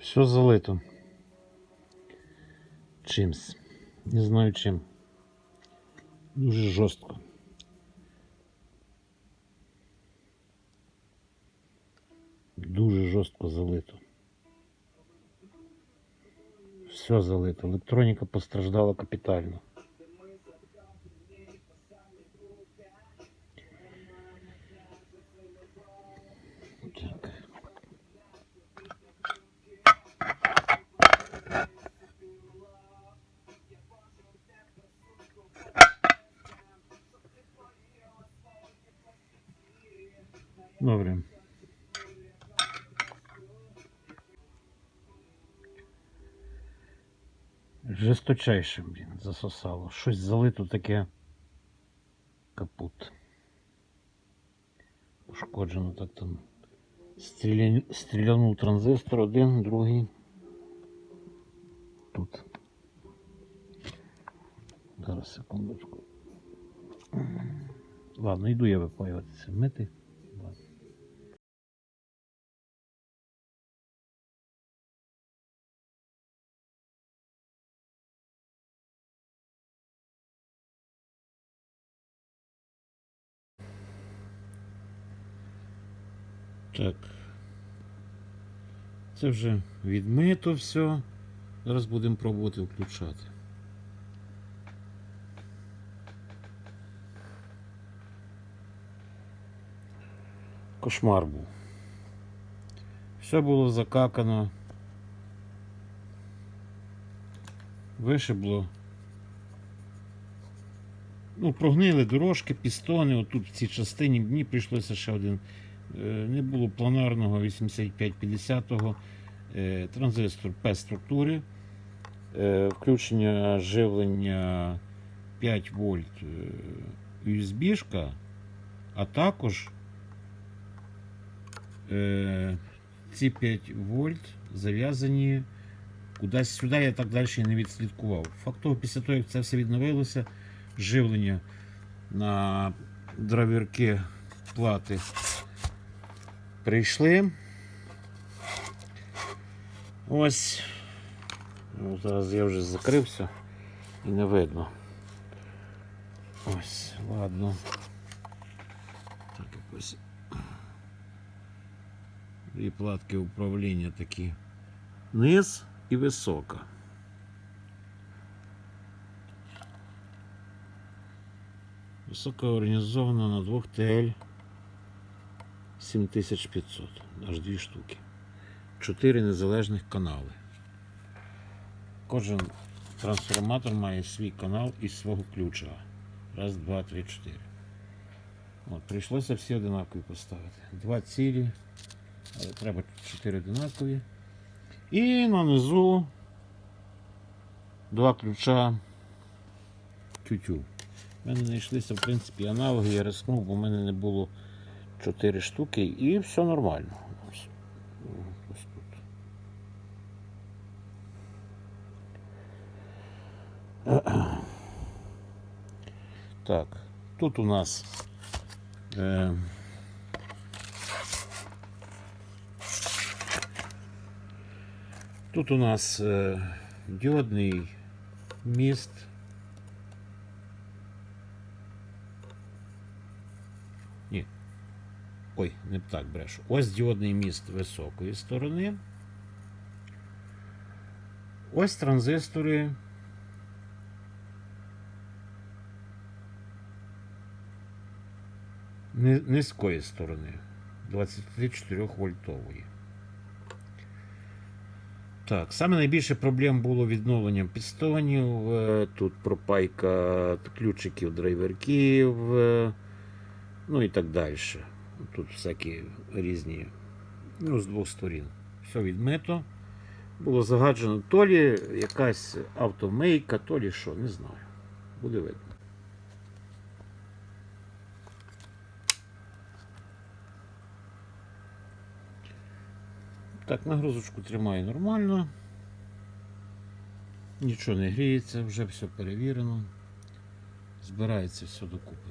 Все залито. Чимсь. Не знаю чим. Дуже жорстко. Дуже жорстко залито. Все залито. Електроніка постраждала капітально. Добре. Жесточайше, блін, засосало. Щось залито таке капут. Пошкоджено так там. Стріля... Стрілянув транзистор один, другий. Тут. Зараз секундочку. Ладно, йду я випаюватися. Мити. Так. Це вже відмито все. Зараз будемо пробувати включати. Кошмар був. Все було закакано. Вишибло. Ну, прогнили дорожки, пістони. Отут в цій частині мені прийшлося ще один. Е, Не було планарного 8550-го. Е, Транзистор P-структури. Е, Включення живлення 5 вольт е, USB-шка, а також ці 5 вольт зав'язані кудись сюди, я так далі не відслідкував. Факт після того, як це все відновилося, живлення на драйверки плати прийшли. Ось. Ну, зараз я вже закрився і не видно. Ось, ладно. Так якось. І платки управління такі. Низ і висока. Висока організована на двох TL 7500. Аж дві штуки. Чотири незалежних канали. Кожен трансформатор має свій канал і свого ключа. Раз, два, три, чотири. От, прийшлося всі одинакові поставити. Два цілі, але треба чотири одинакові. І на низу два ключа тютю. У мене знайшлися, в принципі, аналоги, я рискнув, бо в мене не було 4 штуки і все нормально. Ось, ось тут. Так, тут у нас е, тут у нас е, діодний міст. Ой, не так брешу. Ось діодний міст високої сторони. Ось транзистори. ни- Низької сторони 24 вольтової. Так, саме найбільше проблем було відновленням підстонів. е, Тут пропайка ключиків драйверків, е, ну і так далі. Тут всякі різні, ну, з двох сторін. Все відмито. Було загаджено то лі якась автомейка, то лі що, не знаю. Буде видно. Так, нагрузочку тримаю нормально. Нічого не гріється, вже все перевірено. Збирається все докупи.